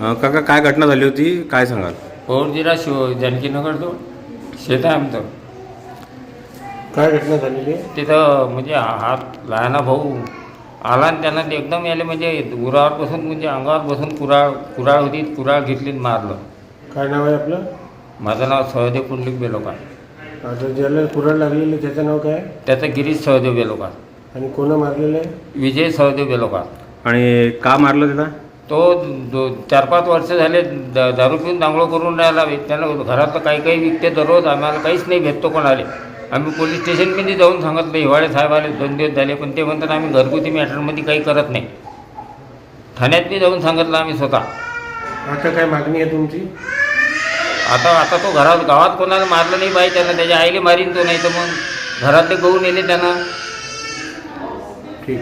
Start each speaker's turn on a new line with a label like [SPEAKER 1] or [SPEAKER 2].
[SPEAKER 1] काका काय घटना झाली होती? काय सांगाल?
[SPEAKER 2] पौरजिरा शिव जानकीनगर तो शेत आहे आमचं.
[SPEAKER 3] काय घटना झालेली? आहे
[SPEAKER 2] तिथं म्हणजे हा लहाना भाऊ आला आणि त्यांना ते एकदम याले म्हणजे उरावर बसून म्हणजे अंगावर बसून कुराळ कुराळ होती कुराळ घेतली आणि मारलं.
[SPEAKER 3] काय नाव आहे आपलं?
[SPEAKER 2] माझं नाव सहदेव पुंडलिक बेलोकार
[SPEAKER 3] आता ज्याला कुऱ्हाड लागलेली त्याचं नाव काय? आहे?
[SPEAKER 2] त्याचं गिरीश सहदेव बेलोकार
[SPEAKER 3] आणि कोण मारलेलं आहे?
[SPEAKER 2] विजय सहदेव बेलोकार
[SPEAKER 1] आणि का मारलं त्याला
[SPEAKER 2] तो दो चार पाच वर्ष झाले द दारू पिऊन दांगडो करून राहिला. त्यानं घरातलं काही काही विकते दररोज. आम्हाला काहीच नाही भेटतो कोणाले. आम्ही पोलीस स्टेशनमध्ये जाऊन सांगितलं हिवाळे साहेब आले दोन दिवस झाले पण ते म्हणतात आम्ही घरगुती मॅटरमध्ये काही करत नाही. ठाण्यात बी जाऊन सांगितलं आम्ही स्वतः.
[SPEAKER 3] आता काय मागणी आहे तुमची?
[SPEAKER 2] आता आता तो घरात गावात कोणाला मारलं नाही पाहिजे त्यानं. त्याच्या आईले मारीन तो नाही तर मग घरातले गहू नेले त्यानं.
[SPEAKER 3] ठीक.